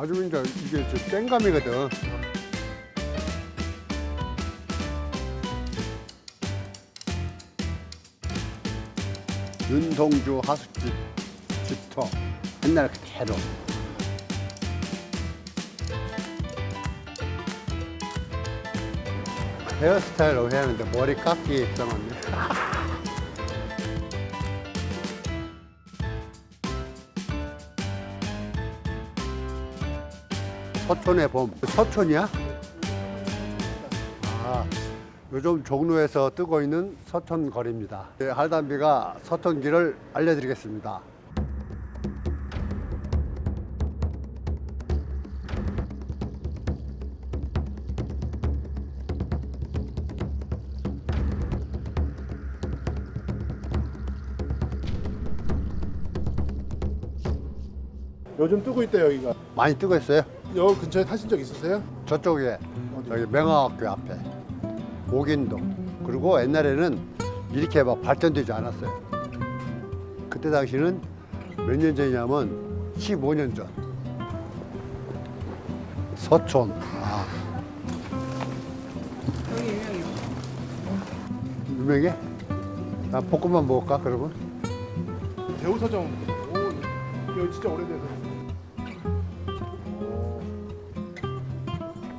아주 이제 이게 저 땡감이거든. 윤동주 하숙집 집터 옛날 그대로. 헤어스타일로 해야 하는데 머리 깎기 써놨네. 서촌의 봄. 서촌이야? 아, 요즘 종로에서 뜨고 있는 서촌 거리입니다. 네, 할담비가 서촌 길을 알려드리겠습니다. 요즘 뜨고 있대 여기가. 많이 뜨고 있어요. 여기 근처에 타신 적 있으세요? 저쪽에 여기 명화학교 앞에 옥인동 그리고 옛날에는 이렇게 막 발전되지 않았어요. 그때 당시는 몇 년 전이냐면 15년 전 서촌 아. 여기 유명해요. 유명해? 나 볶음밥 먹을까 그러면? 배우 서점. 오, 여기 진짜 오래돼서.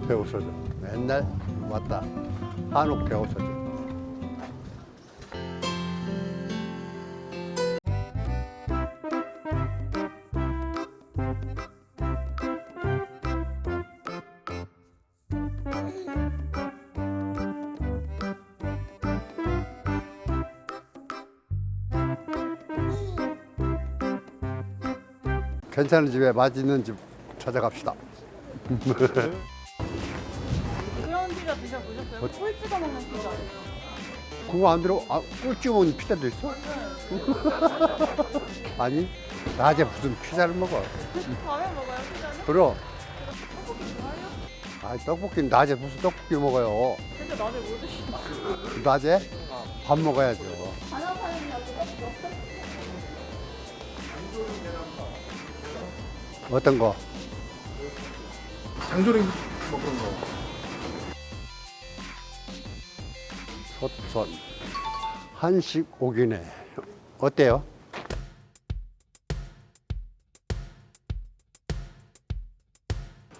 배우서점 맨날 왔다. 한옥 배우서점 괜찮은 집에 맛있는 집 찾아갑시다. 피자 드셔보셨어요? 꿀 찍어 먹는 피자. 그거 안 들어? 아, 꿀찍 먹는 피자도 있어? 아니, 낮에 무슨 피자를 먹어? 밤에 먹어요 피자는? 그럼. 떡볶이 좋아해요? 아, 떡볶이 는 낮에 무슨 떡볶이 먹어요? 근데 낮에 뭐 드시나? 낮에 밥 먹어야죠. 어떤 거? 장조림 뭐 그런 거. 소천. 한식 오기네. 어때요?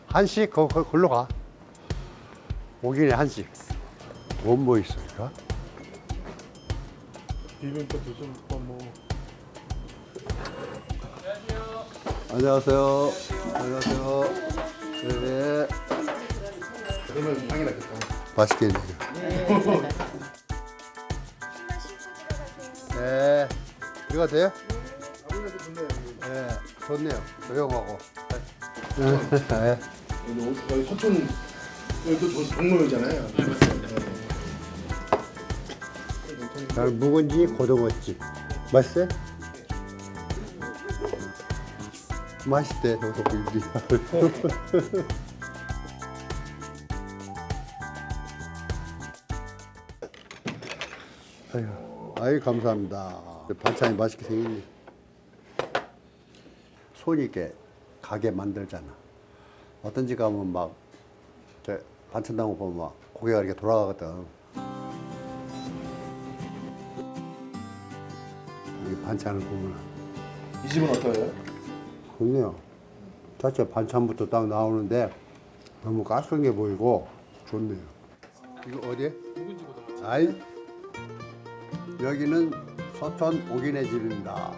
한식, 거, 거, 걸로 가. 오기네, 한식. 원뭐 있을까? 비빔밥 두순밥 뭐. 안녕하세요. 안녕하세요. 네. 그러면 향이 나겠다. 맛있게 드세요. 네. 이거 돼요? 아무래도 좋네요. 여기. 네. 좋네요. 조용하고. 네. 여기, 서촌 여기도 조- 종로이잖아요. 난 묵은지 고등어찌. 맛있어요? 맛있대, 소속인 아유, 아유, 감사합니다. 반찬이 맛있게 생겼네. 손이 있게 가게 만들잖아. 어떤 집 가면 막, 저 반찬 거 보면 막 고개가 이렇게 돌아가거든. 이 반찬을 보면 이 집은 어떠해요? 좋네요. 자체 반찬부터 딱 나오는데 너무 깔끔해 보이고 좋네요. 이거 어디에? 묵은지 고등어. 아이 여기는 서천 오기네 집입니다.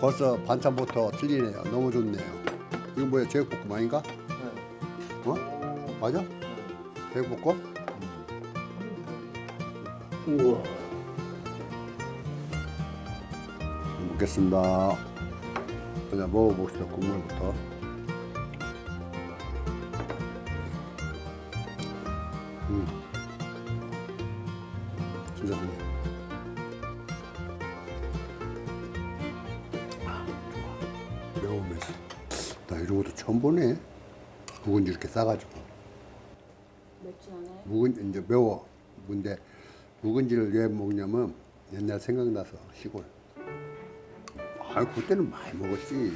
벌써 반찬부터 틀리네요. 너무 좋네요. 이거 뭐야? 제육볶음 아닌가? 네. 어? 맞아? 제육볶음? 우와. 잘 먹겠습니다. 그냥 먹어봅시다. 국물부터. 음. 싸가지고. 맵지 않아요? 묵은 이제 매워. 근데 묵은지를 왜 먹냐면 옛날 생각나서 시골. 아 그때는 많이 먹었지.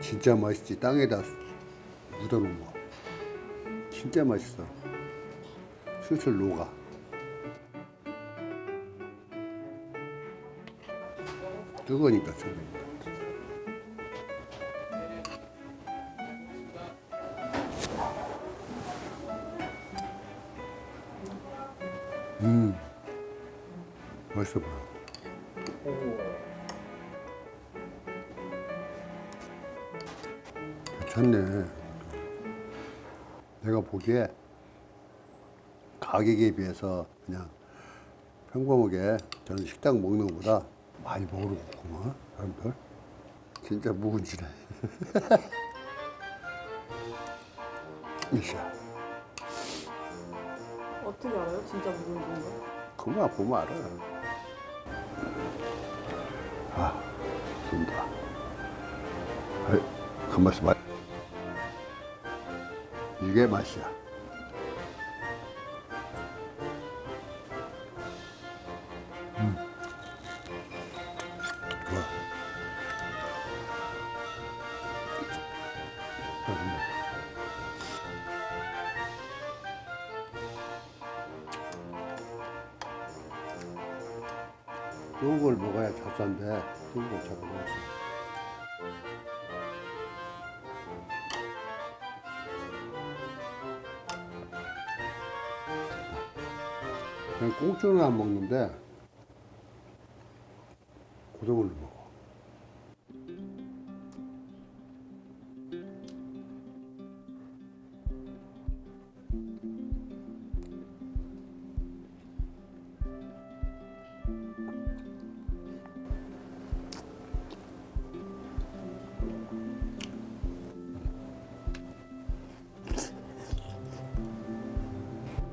진짜 맛있지. 땅에다 묻어놓은 거. 진짜 맛있어. 슬슬 녹아. 좀. 음, 맛있어 보여. 괜찮네. 내가 보기에 가격에 비해서 그냥 평범하게 저는 식당 먹는 것보다 많이 먹으러 갔구만 사람들. 진짜 묵은지네. 이샤. 어떻게 알아요? 진짜 묵은지인 거? 그만 보면 알아. 아, 된다. 아이, 그 맛이 맛. 이게 맛이야. 음. 좋은 걸 먹어야 잘 산대. 좋은 걸잘 먹었어. 그냥 꽁초는 안 먹는데 고등어를 먹어.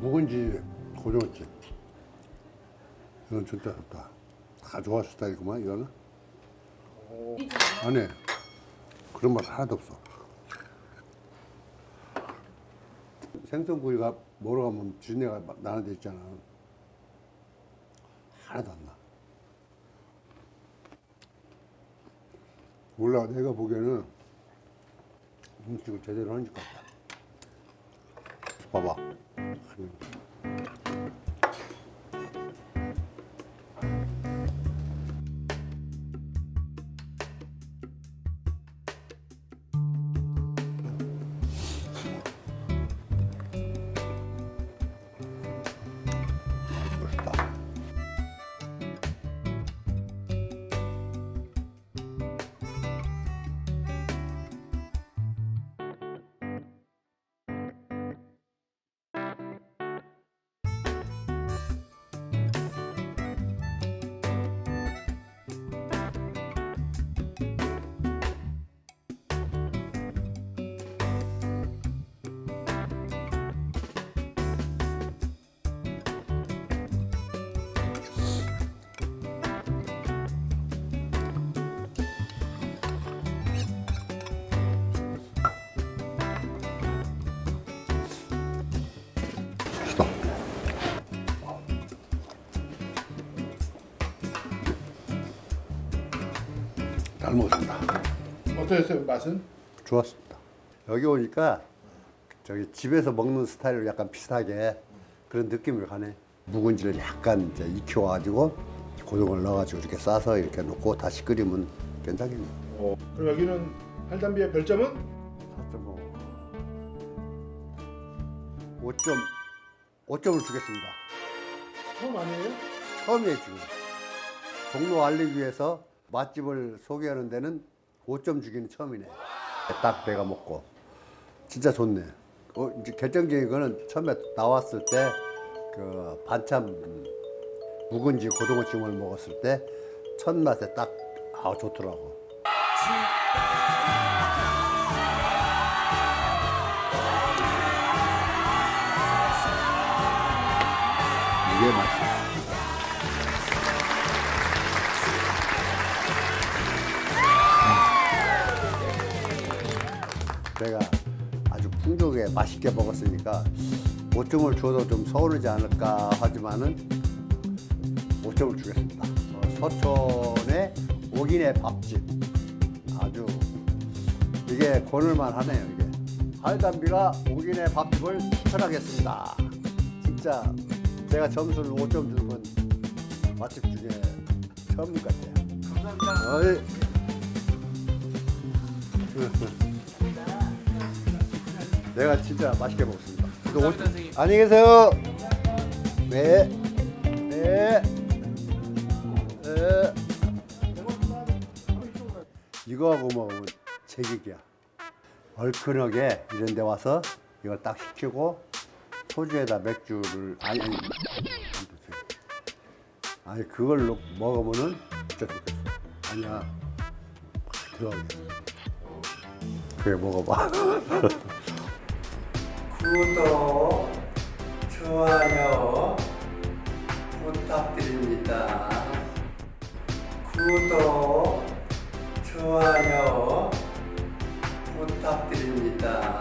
묵은지 고등어찜. 이건 진짜 좋다. 다 좋아 스타일이구만 이거는. 안 해. 그런 맛 하나도 없어. 생선구이가 먹으러 가면 진내가 데 있잖아. 하나도 안 나. 몰라 내가 보기에는 음식을 제대로 하는 것 같다. 봐봐. 잘 먹었습니다. 어떠셨어요 맛은? 좋았습니다. 여기 오니까 저기 집에서 먹는 스타일로 약간 비슷하게 그런 느낌을 가네. 묵은지를 약간 이제 익혀가지고 고등어를 넣어가지고 이렇게 싸서 이렇게 놓고 다시 끓이면 괜찮겠네. 어. 그럼 여기는 팔담비의 별점은? 4.5. 5점, 5점을 주겠습니다. 처음 아니에요? 처음이에요, 지금. 종로 알리기 위해서 맛집을 소개하는 데는 5점 주기는 처음이네. 딱 내가 먹고. 진짜 좋네. 어, 이제 결정적인 거는 처음에 나왔을 때 그 반찬 묵은지 고등어찜을 먹었을 때 첫 맛에 딱 아, 좋더라고. 이게 맛 풍족하게 맛있게 먹었으니까 5점을 줘도 좀 서운하지 않을까 하지만은 5점을 주겠습니다. 어, 서촌의 옥인의 밥집. 아주 이게 고를만 하네요 이게. 할담비가 오긴의 밥집을 추천하겠습니다. 진짜 제가 점수를 5점 주는 건 맛집 중에 처음 같아요. 감사합니다. 어이. 내가 진짜 맛있게 먹습니다 그래도 오- 안녕히 계세요 네 네. 네. 이거하고 먹으면 제격이야. 얼큰하게 이런 데 와서 이걸 딱 시키고 소주에다 맥주를 아니 아니 아니 그걸 넣- 먹으면은 진짜 좋겠어. 아니야 들어가겠어. 그래 먹어봐. 구독, 좋아요 부탁드립니다. 구독, 좋아요 부탁드립니다.